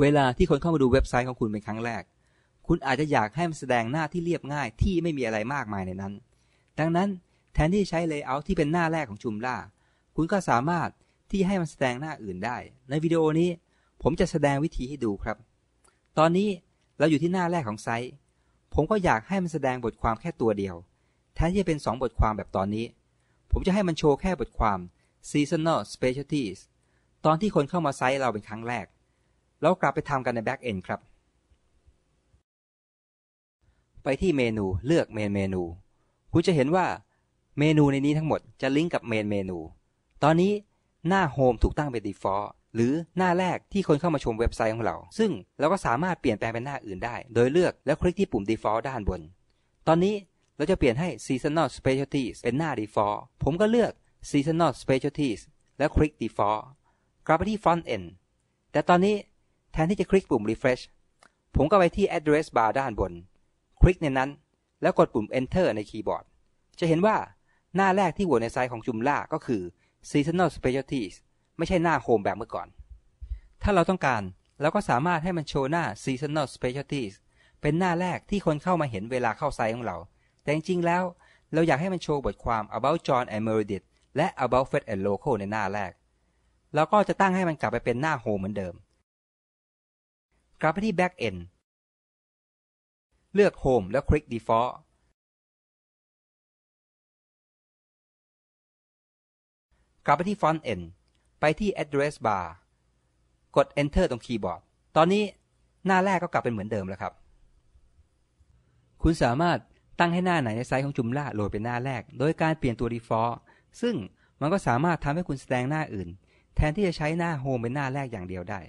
เวลาที่คนเข้ามาดูเว็บไซต์ของคุณเป็นครั้งแรก คุณอาจจะอยากให้มันแสดงหน้าที่เรียบง่ายที่ไม่มีอะไรมากมายในนั้น ดังนั้นแทนที่จะใช้เลเยอร์ที่เป็นหน้าแรกของจุมล่าคุณก็สามารถที่ให้มันแสดงหน้าอื่นได้ ในวิดีโอนี้ผมจะแสดงวิธีให้ดูครับ ตอนนี้เราอยู่ที่หน้าแรกของไซต์ ผมก็อยากให้มันแสดงบทความแค่ตัวเดียว แทนที่จะเป็น 2 บทความแบบตอนนี้ ผมจะให้มันโชว์แค่บทความ seasonal specialties ตอนที่คนเข้ามาไซต์เราเป็นครั้งแรก แล้วกลับไปทำกันใน back end ครับ ไปที่เมนูเลือกเมนเมนู คุณจะเห็นว่าเมนูในนี้ทั้งหมดจะลิงก์กับเมนเมนู ตอนนี้หน้าโฮมถูกตั้งเป็น default หรือหน้าแรกที่คนเข้ามาชมเว็บไซต์ของเรา ซึ่งเราก็สามารถเปลี่ยนแปลงเป็นหน้าอื่นได้ โดยเลือกแล้วคลิกที่ปุ่ม default ด้านบน ตอนนี้เราจะเปลี่ยนให้ seasonal specialties เป็นหน้า default ผมก็เลือก seasonal specialties แล้วคลิก default กลับไปที่ front end แต่ตอนนี้ แทนที่จะคลิกปุ่ม refresh ผมก็ไปที่ address bar ด้านบน คลิกในนั้น แล้วกดปุ่ม enter ในคีย์บอร์ด จะเห็นว่าหน้าแรกที่โหวตในไซต์ของจุมล่าก็คือ seasonal specialties ไม่ใช่หน้าโฮมแบบเมื่อก่อน ถ้าเราต้องการเราก็สามารถให้มันโชว์หน้า seasonal specialties เป็นหน้าแรกที่คนเข้ามาเห็นเวลาเข้าไซต์ของเรา แต่จริงๆแล้ว เราอยากให้มันโชว์บทความ about John and Meredith และ about Fed and Local ในหน้าแรก เราก็จะตั้งให้มันกลับไปเป็นหน้าโฮมเหมือนเดิม กลับไปที่ back end เลือก home แล้วคลิก default กลับไปที่ front end ไปที่ address bar กด enter ตรงคีย์บอร์ด ตอนนี้หน้าแรกก็กลับเป็นเหมือนเดิมแล้วครับ คุณสามารถตั้งให้หน้าไหนในไซต์ของจุมล่าโหลดเป็นหน้าแรก โดยการเปลี่ยนตัว default ซึ่งมันก็สามารถทำให้คุณแสดงหน้าอื่น แทนที่จะใช้หน้า home เป็นหน้าแรกอย่างเดียวได้